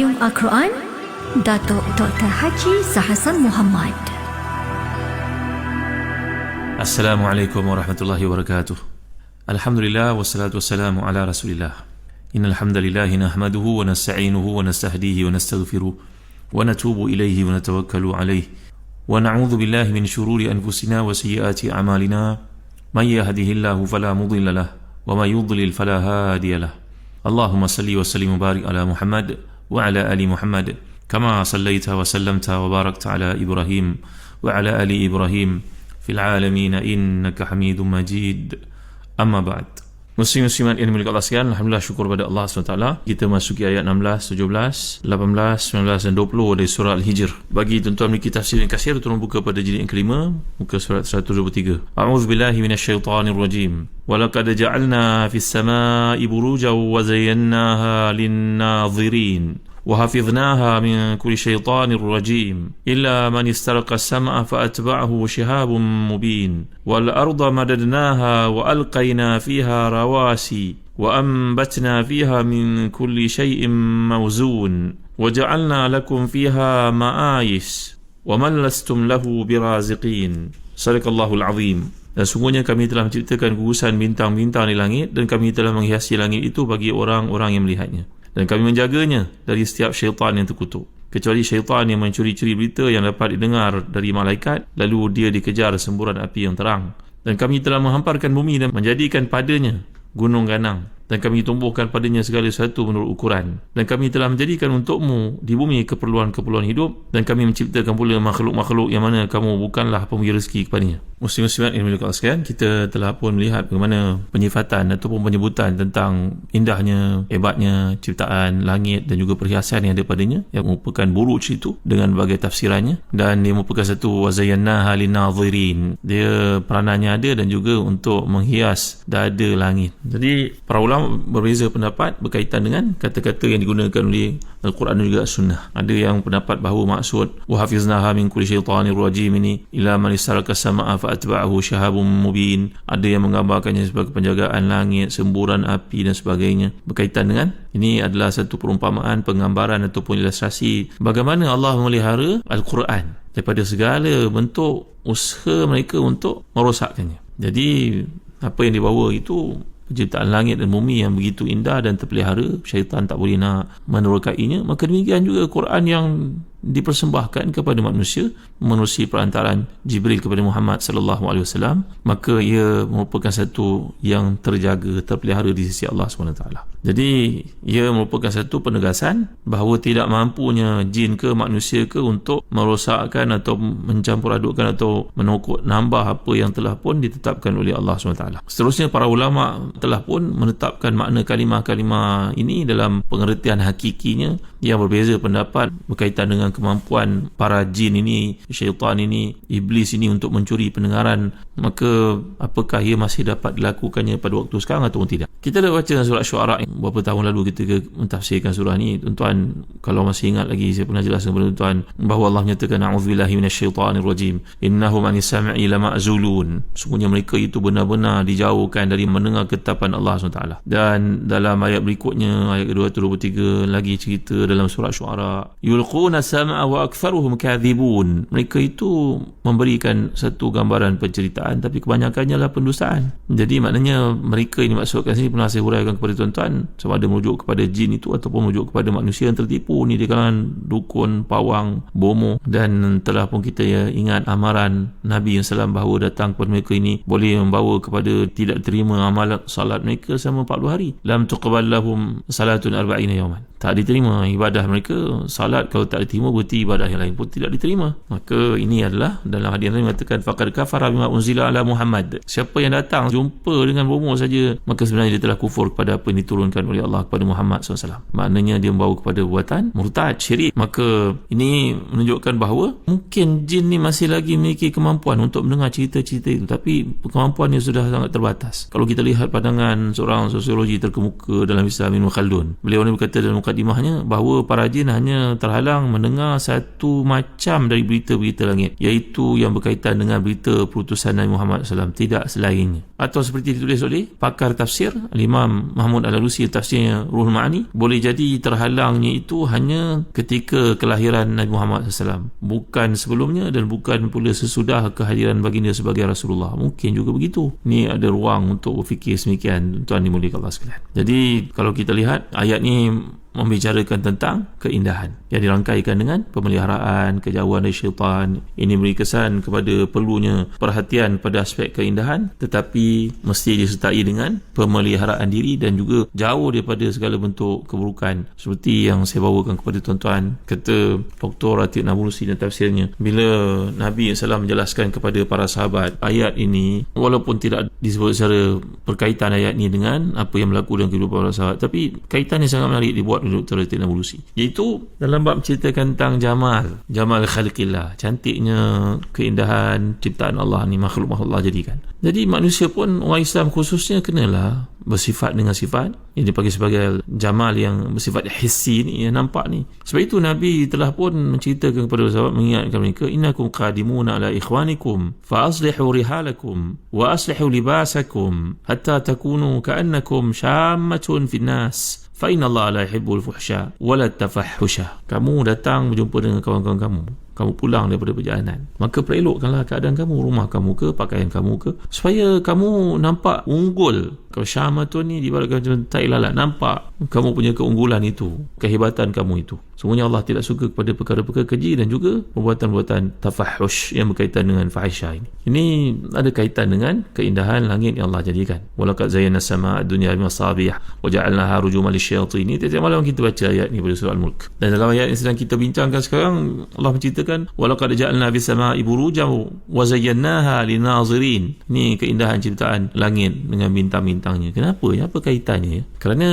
Ayum Al-Quran Datuk Dr. Haji Zahasan Muhammad Assalamualaikum warahmatullahi wabarakatuh Alhamdulillah wassalatu wassalamu ala rasulillah Innal hamdalillah nahmaduhu wa nasta'inuhu wa nastahdihi wa nastaghfiruh wa natubu ilayhi wa natawakkalu alayhi wa na'udzu billahi min shururi anfusina wa sayyiati a'malina man yahdihillahu fala mudilla lahu wa man yudlil fala hadiya lahu Allahumma salli wa sallim wa barik ala Muhammad wa ala ali Muhammad kama sallaita wa sallamta wa barakta ala Ibrahim wa ala ali Ibrahim fil alamin innaka Hamidum Majid amma ba'd Muslim muslimat yang dimiliki Allah sekalian, alhamdulillah syukur kepada Allah SWT. Kita masuki ayat 16, 17, 18, 19 dan 20 dari surah Al-Hijr. Bagi tuan-tuan memiliki tafsir yang kasir, turun buka pada jilid yang kelima, muka surat 123. A'udzu billahi minasyaitonir rajim. Walaqad ja'alna fis sama'i burujan wa zayyanaha lin-nadhirin. وحفظناها من كل شيطان رجيم إلا من استرق السمع فأتبعه شهاب مبين والأرض مددناها وألقينا فيها رواسي وأنبتنا فيها من كل شيء موزون وجعلنا لكم فيها معايش ومن لستم له برازقين صدق الله العظيم Dan sungguhnya kami telah menciptakan gugusan bintang-bintang di langit dan kami telah menghiasi langit itu bagi orang-orang yang melihatnya dan kami menjaganya dari setiap syaitan yang terkutuk. Kecuali syaitan yang mencuri-curi berita yang dapat didengar dari malaikat lalu dia dikejar semburan api yang terang. Dan kami telah menghamparkan bumi dan menjadikan padanya gunung ganang. Dan kami tumbuhkan padanya segala sesuatu menurut ukuran. Dan kami telah menjadikan untukmu di bumi keperluan-keperluan hidup. Dan kami menciptakan pula makhluk-makhluk yang mana kamu bukanlah pemberi rezeki kepadanya Muslim-Muslimat yang milik sekalian kita telah pun melihat bagaimana penyifatan ataupun penyebutan tentang indahnya, hebatnya ciptaan langit dan juga perhiasan yang ada padanya yang merupakan buruj itu dengan berbagai tafsirannya. Dan dia merupakan satu wazayanna halinazirin. Dia peranannya ada dan juga untuk menghias dada langit. Jadi para ulama berbeza pendapat berkaitan dengan kata-kata yang digunakan oleh Al-Quran dan juga Sunnah. Ada yang pendapat bahawa maksud wahafiznaha min kulli syaitanir rajim ini ila man istaraka sama'a fa'atba'ahu syahabun mubin. Ada yang menggambarkannya sebagai penjagaan langit semburan api dan sebagainya. Berkaitan dengan ini adalah satu perumpamaan penggambaran ataupun ilustrasi bagaimana Allah memelihara Al-Quran daripada segala bentuk usaha mereka untuk merosakkannya. Jadi apa yang dibawa itu penciptaan langit dan bumi yang begitu indah dan terpelihara syaitan tak boleh nak menerokainya maka demikian juga Quran yang dipersembahkan kepada manusia menerusi perantaran Jibril kepada Muhammad sallallahu alaihi wasallam maka ia merupakan satu yang terjaga terpelihara di sisi Allah SWT jadi ia merupakan satu penegasan bahawa tidak mampunya jin ke manusia ke untuk merosakkan atau mencampur adukkan atau menokok nambah apa yang telah pun ditetapkan oleh Allah SWT seterusnya para ulama telah pun menetapkan makna kalimah-kalimah ini dalam pengertian hakikinya. Yang berbeza pendapat berkaitan dengan kemampuan para jin ini, syaitan ini, iblis ini untuk mencuri pendengaran, maka apakah ia masih dapat dilakukannya pada waktu sekarang atau tidak? Kita dah baca surah syuara beberapa tahun lalu kita mentafsirkan surah ini. Tuan-tuan, kalau masih ingat lagi saya pernah jelaskan kepada tuan bahawa Allah menyatakan a'udzubillahi minasyaitanir rajim. Innahum anis sam'i lama'zulun. Sungguhnya mereka itu benar-benar dijauhkan dari mendengar ketapan Allah SWT. Dan dalam ayat berikutnya ayat kedua 23 lagi cerita dalam surah syuara yulquna sam'a wa aktharuhum kadhibun mereka itu memberikan satu gambaran penceritaan tapi kebanyakannya adalah pendustaan jadi maknanya mereka ini maksudkan sini pernah saya huraikan kepada tuan-tuan sama ada merujuk kepada jin itu ataupun merujuk kepada manusia yang tertipu ni di kalangan dukun, pawang, bomo. Dan telah pun kita ya ingat amaran Nabi yang salam bahawa datang kepada mereka ini boleh membawa kepada tidak terima amalan salat mereka selama 40 hari. Lam tuqbal lahum salatun arba'ina yawman. Tak diterima ibadah mereka salat kalau tak diterima berarti ibadah yang lain pun tidak diterima. Maka ini adalah dalam hadis lain mengatakan faqad kafara bima unzila ala Muhammad. Siapa yang datang jumpa dengan bomo saja maka sebenarnya dia telah kufur kepada apa yang diturunkan oleh Allah kepada Muhammad SAW maknanya dia membawa kepada buatan murtad syirik. Maka ini menunjukkan bahawa mungkin jin ni masih lagi memiliki kemampuan untuk mendengar cerita-cerita itu. Tapi kemampuannya sudah sangat terbatas. Kalau kita lihat pandangan seorang sosiologi terkemuka dalam Islam Ibn Khaldun beliau ni berkata dalam mukadimahnya bahawa para jin hanya terhalang mendengar satu macam dari berita-berita langit iaitu yang berkaitan dengan berita perutusan Nabi Muhammad SAW tidak selainnya. Atau seperti ditulis oleh pakar tafsir Imam Mahmud Al-Alusi tafsirnya Ruhul Ma'ani boleh jadi terhalangnya itu hanya ketika kelahiran Nabi Muhammad SAW bukan sebelumnya dan bukan pula sesudah kehadiran baginda sebagai Rasulullah. Mungkin juga begitu. Ni ada ruang untuk berfikir semikian. Tuan dimuliakan Allah sekalian. Jadi kalau kita lihat ayat ni membicarakan tentang keindahan yang dirangkaikan dengan pemeliharaan, kejauhan dari syaitan. Ini beri kesan kepada perlunya perhatian pada aspek keindahan tetapi mesti disertai dengan pemeliharaan diri dan juga jauh daripada segala bentuk keburukan. Seperti yang saya bawakan kepada tuan-tuan kata Dr. Ratib Nabulusi dan tafsirnya bila Nabi SAW menjelaskan kepada para sahabat ayat ini walaupun tidak disebut secara berkaitan ayat ini dengan apa yang berlaku dalam kehidupan para sahabat tapi kaitannya sangat menarik dibuat oleh Dr. Ratin Evolusi. Iaitu dalam bab menceritakan tentang Jamal Jamal Khaliqillah cantiknya keindahan ciptaan Allah ni makhluk-makhluk Allah jadikan. Jadi manusia pun orang Islam khususnya kenalah bersifat dengan sifat. Yang dipanggil sebagai Jamal yang bersifat hissi ni yang nampak ni. Sebab itu Nabi telah pun menceritakan kepada sahabat mengingatkan mereka innakum qadimuna ala ikhwanikum fa aslihu rihalakum wa aslihu libasakum hatta takunu ka'annakum shammatun fin nas fa Allah la yuhibbul fuhsya wala tafahhusha. Kamu datang berjumpa dengan kawan-kawan kamu. Kamu pulang daripada perjalanan. Maka perelokkanlah keadaan kamu rumah kamu ke pakaian kamu ke supaya kamu nampak unggul kalau syamatun ni dibalikkan macam tai lalat nampak kamu punya keunggulan itu kehebatan kamu itu. Semuanya Allah tidak suka kepada perkara-perkara keji dan juga perbuatan-perbuatan tafahush yang berkaitan dengan fahisha ini. Ini ada kaitan dengan keindahan langit yang Allah jadikan. Walaqad zayyana as-samaa'a ad-dunya bimasabih wa ja'alnaha rujuman lisyayatin ini tiap malam kita baca ayat ni pada surah al-mulk. Dan dalam ayat yang sedang kita bincangkan sekarang Allah menceritakan walaqad ja'alna bis sama'i burujan wa zayyanaha linazirin. Ni keindahan ciptaan langit dengan bintang-bintangnya kenapa? Ya apa kaitannya? Kerana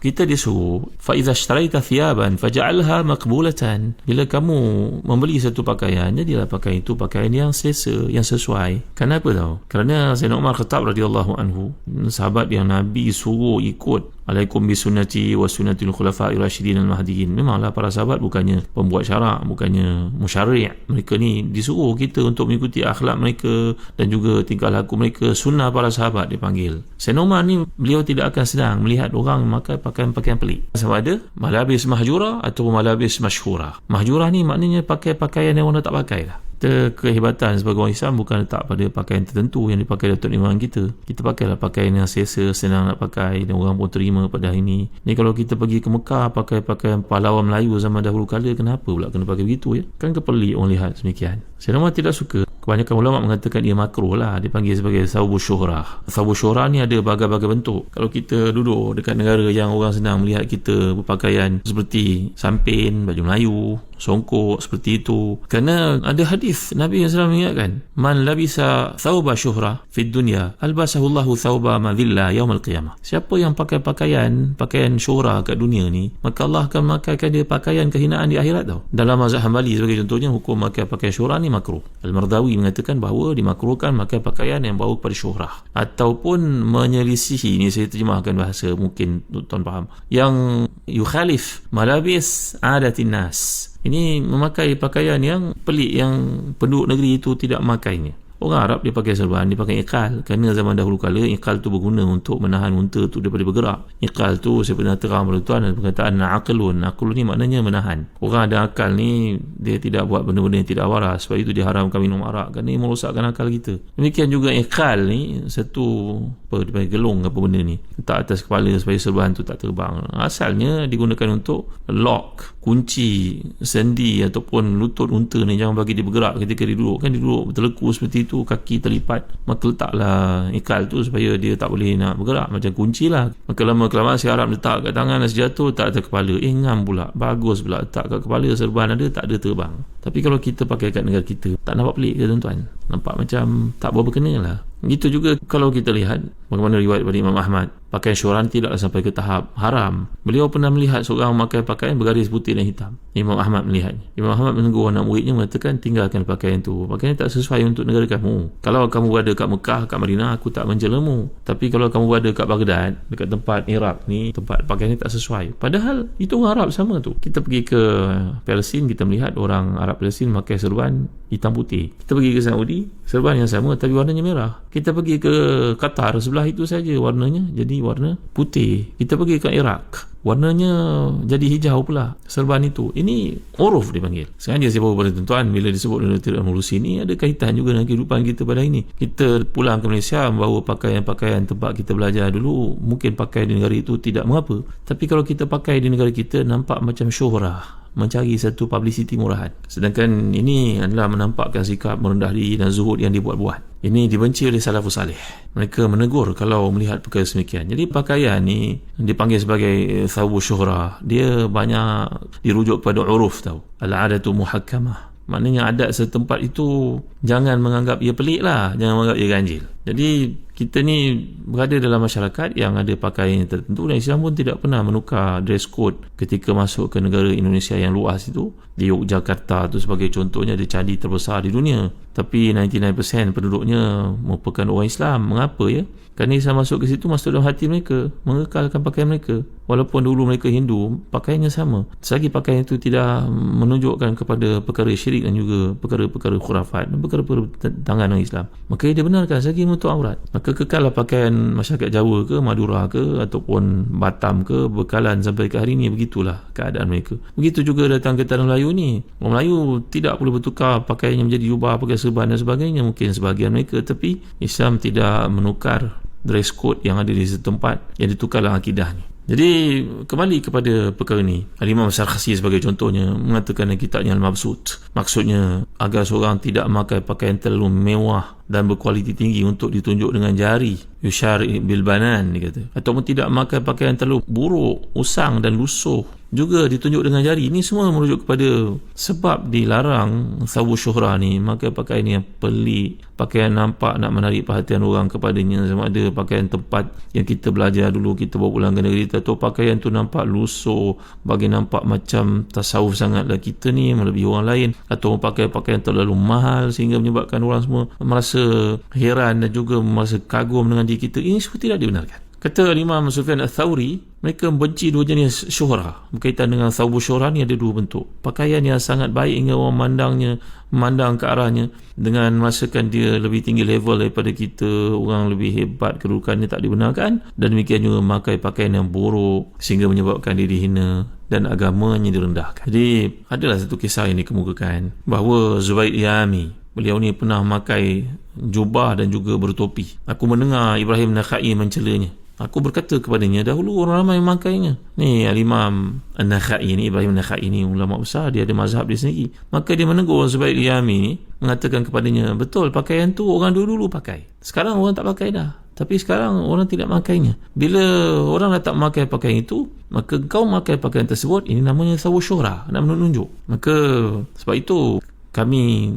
kita disuruh fa idza ishtaraita thiyaban faj'alha maqbulatan. Bila kamu membeli satu pakaian jadilah pakaian itu pakaian yang selesa yang sesuai. Kenapa tahu kerana Sayyidina Umar Khattab radhiyallahu anhu sahabat yang Nabi suruh ikut alaikum bisunnati wa sunnatil khulafa'ir rasyidin al-mahdiyyin. Memanglah para sahabat bukannya pembuat syarak bukannya musyari' mereka ni disuruh kita untuk mengikuti akhlak mereka dan juga tingkah laku mereka. Sunnah para sahabat dipanggil. Senoman ni beliau tidak akan sedang melihat orang memakai pakaian-pakaian pelik. Sama ada malabis mahjura atau malabis masyhura mahjura ni maknanya pakai pakaian yang orang tak pakai lah kita kehebatan sebagai orang Islam bukan letak pada pakaian tertentu yang dipakai Datuk Imam kita. Kita pakailah pakaian yang selesa senang nak pakai dan orang pun terima pada hari ini. Ni kalau kita pergi ke Mekah pakai pakaian pahlawan Melayu zaman dahulu kala kenapa pula kena pakai begitu ya? Kan kepelik orang lihat demikian saya memang tidak suka. Kebanyakan ulama mengatakan dia makruh lah. Dipanggil sebagai sabu syuhrah. Sabu syuhrah ni ada berbagai-bagai bentuk. Kalau kita duduk dekat negara yang orang senang melihat kita berpakaian seperti sampin baju Melayu songkok seperti itu. Kerana ada hadis Nabi yang selalu mengingatkan man labisa thawba syuhrah fid dunya albasahu Allahu thawba madhilla yaumil qiyamah. Siapa yang pakai pakaian pakaian syuhrah kat dunia ni maka Allah akan makaikan dia pakaian kehinaan di akhirat tau. Dalam mazhab Hambali sebagai contohnya hukum pakai pakaian syuhrah ni makruh Al-Mardawi mengatakan bahawa dimakruhkan pakai pakaian yang bau kepada syuhrah ataupun menyelisihi ini saya terjemahkan bahasa mungkin tuan faham yang yukhalif malabis adatin nas. Ini memakai pakaian yang pelik yang penduduk negeri itu tidak memakainya Orang Arab dia pakai serban, dia pakai ikal. Kerana zaman dahulu kala ikal tu berguna untuk menahan unta tu daripada bergerak. Ikal tu saya pernah terang pada tuan dan perkataan aqlun. Aqlun ni maknanya menahan. Orang ada akal ni dia tidak buat benda-benda yang tidak waras. Sebab itu diharamkan minum arak. Kerana ini merosakkan akal kita. Demikian juga ikal ni satu apa dia panggil gelung apa benda ni. Letak atas kepala supaya serban tu tak terbang. Asalnya digunakan untuk lock, kunci, sendi ataupun lutut unta ni jangan bagi dia bergerak. Ketika dia duduk. Kan dia duduk terleku seperti itu kaki terlipat maka letaklah ikal tu supaya dia tak boleh nak bergerak. Macam kunci lah. Maka lama kelamaan si Arab letak kat tangan dan sejatuh tak ada kepala. Eh ngam pula. Bagus pula. Letak kat kepala serban ada tak ada terbang. Tapi kalau kita pakai kat negara kita tak nampak pelik ke tuan-tuan? Nampak macam tak berapa kena lah Itu juga kalau kita lihat bagaimana riwayat dari Imam Ahmad pakaian syuhra ni tidaklah sampai ke tahap haram. Beliau pernah melihat seorang memakai pakaian bergaris putih dan hitam. Imam Ahmad melihatnya. Imam Ahmad menegur anak muridnya mengatakan tinggalkan pakaian itu. Pakaian tak sesuai untuk negara kamu. Kalau kamu berada kat Mekah, kat Madinah, aku tak menjelamu. Tapi kalau kamu berada kat Baghdad, dekat tempat Iraq ni, tempat pakaian ni tak sesuai. Padahal itu orang Arab sama tu. Kita pergi ke Palestin, kita melihat orang Arab Palestin memakai serban hitam putih. Kita pergi ke Saudi, serban yang sama tapi warnanya merah. Kita pergi ke Qatar, sebelah itu saja warnanya jadi warna putih. Kita pergi ke Iraq, warnanya jadi hijau pula serban itu. Ini uruf dipanggil. Sengaja saya bawa tuan bila disebut dalam tidak revolusi ini ada kaitan juga dengan kehidupan kita pada ini. Kita pulang ke Malaysia membawa pakaian-pakaian tempat kita belajar dulu. Mungkin pakai di negara itu tidak mengapa. Tapi kalau kita pakai di negara kita nampak macam syuhrah mencari satu publicity murahan. Sedangkan ini adalah menampakkan sikap merendah diri dan zuhud yang dibuat-buat. Ini dibenci oleh salafus salih. Mereka menegur kalau melihat perkara semikian. Jadi pakaian ni dipanggil sebagai thawu syuhrah. Dia banyak dirujuk pada uruf tau. Al-adatu muhakkamah. Maknanya adat setempat itu jangan menganggap ia pelik lah. Jangan menganggap ia ganjil. Jadi kita ni berada dalam masyarakat yang ada pakaian yang tertentu dan Islam pun tidak pernah menukar dress code ketika masuk ke negara Indonesia yang luas itu di Yogyakarta tu sebagai contohnya ada candi terbesar di dunia tapi 99% penduduknya merupakan orang Islam mengapa ya kerana Islam masuk ke situ masuk dalam hati mereka mengekalkan pakaian mereka. Walaupun dulu mereka Hindu pakaiannya sama. Selagi pakaian itu tidak menunjukkan kepada perkara syirik dan juga perkara-perkara khurafat dan perkara-perkara tangan dengan Islam. Maka dia benarkan selagi menutup aurat. Maka kekallah pakaian masyarakat Jawa ke Madura ke ataupun Batam ke bekalan sampai ke hari ini begitulah keadaan mereka. Begitu juga datang ke Tanah Melayu ni. Orang Melayu tidak perlu bertukar pakaiannya menjadi jubah pakai serban dan sebagainya. Mungkin sebahagian mereka. Tapi Islam tidak menukar dress code yang ada di setempat yang ditukarlah akidahnya. Jadi kembali kepada perkara ni Al-Imam Sarkhasi sebagai contohnya Mengatakan kitabnya Al-Mabsut. Maksudnya agar seorang tidak memakai pakaian terlalu mewah Dan berkualiti tinggi untuk ditunjuk dengan jari. Yushar bil banan dia kata. Ataupun tidak memakai pakaian terlalu buruk Usang dan lusuh. Juga ditunjuk dengan jari. Ini semua merujuk kepada sebab dilarang sawu syuhrah ni maka pakaian yang pelik. Pakaian nampak nak menarik perhatian orang kepadanya. Sama ada pakaian tempat yang kita belajar dulu kita bawa pulang ke negeri kita atau pakaian tu nampak lusuh. Bagi nampak macam tasawuf sangatlah kita ni melebihi orang lain. Atau pakai pakaian terlalu mahal sehingga menyebabkan orang semua merasa heran dan juga merasa kagum dengan diri kita ini semua tidak dibenarkan Kata Imam Sufyan Al-Thawri, mereka membenci dua jenis syuhrah. Berkaitan dengan sabu syuhrah ni ada dua bentuk. Pakaian yang sangat baik hingga orang memandangnya, memandang ke arahnya dengan merasakan dia lebih tinggi level daripada kita, orang lebih hebat kedudukannya tak dibenarkan. Dan demikian juga memakai pakaian yang buruk sehingga menyebabkan diri hina dan agamanya direndahkan. Jadi adalah satu kisah yang dikemukakan bahawa Zubaid Yami, beliau ni pernah memakai jubah dan juga bertopi. Aku mendengar Ibrahim Nakhai mencelanya. Aku berkata kepadanya dahulu orang ramai memakainya. Ni Al-Imam An-Nakhai ni Ibrahim An-Nakhai ni ulama besar dia ada mazhab dia sendiri. Maka dia menegur Zubair Yami ni mengatakan kepadanya betul pakaian tu orang dulu-dulu pakai. Sekarang orang tak pakai dah. Tapi sekarang orang tidak makainya. Bila orang dah tak memakai pakaian itu, maka kau memakai pakaian tersebut, ini namanya sawu syurah, nak menunjuk. Maka sebab itu kami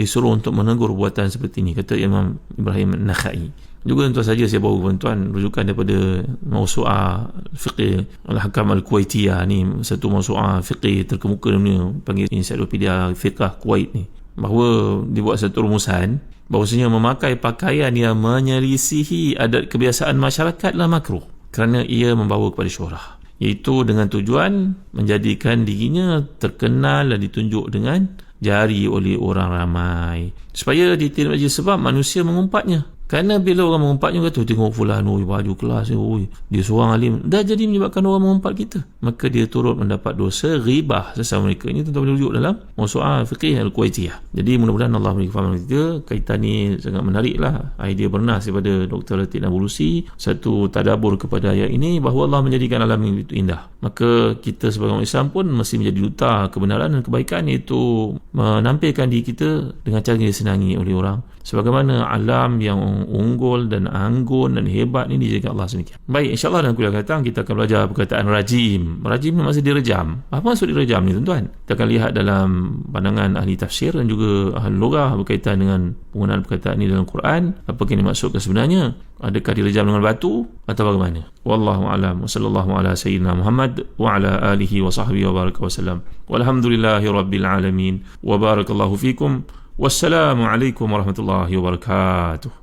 disuruh untuk menegur buatan seperti ini, kata Imam Ibrahim Nakhai. Juga tentu saja saya bawa tuan rujukan daripada mausu'ah fiqh al-hakam al-kuwaitiyah ni satu mausu'ah fiqh terkemuka dunia panggil encyclopedia fiqh Kuwait ni bahawa dibuat satu rumusan bahawasanya memakai pakaian yang menyelisihi adat kebiasaan masyarakat lah makruh kerana ia membawa kepada syurah iaitu dengan tujuan menjadikan dirinya terkenal dan ditunjuk dengan jari oleh orang ramai. Supaya diterima sebab manusia mengumpatnya. Kerana bila orang mengumpatnya kata tengok fulan oi baju kelas oi. Dia seorang alim. Dah jadi menyebabkan orang mengumpat kita. Maka dia turut mendapat dosa ribah sesama mereka. Ini tentu boleh rujuk dalam musuah fiqih al-kuwaitiyah jadi mudah-mudahan Allah memberi kefahaman kita. Kaitan ni sangat menarik lah. Idea bernas daripada Dr. Latif Nabulusi satu tadabur kepada ayat ini bahawa Allah menjadikan alam itu indah maka kita sebagai orang Islam pun mesti menjadi duta kebenaran dan kebaikan iaitu menampilkan diri kita dengan cara yang disenangi oleh orang sebagaimana alam yang unggul dan anggun dan hebat ni dijaga Allah semikian. Baik, insyaAllah dalam kuliah datang kita akan belajar perkataan rajim. Rajim ni maksud direjam. Apa maksud direjam ni tuan-tuan? Kita akan lihat dalam pandangan ahli tafsir dan juga ahli logah berkaitan dengan penggunaan perkataan ini dalam Quran. Apa yang dimaksudkan sebenarnya? Adakah direjam dengan batu atau bagaimana? Wallahu alam. Wassallallahu ala sayyidina Muhammad wa ala alihi wa sahbihi wa baraka wasallam. Walhamdulillahi rabbil alamin. Wa barakallahu fikum. Wassalamu alaikum warahmatullahi wabarakatuh.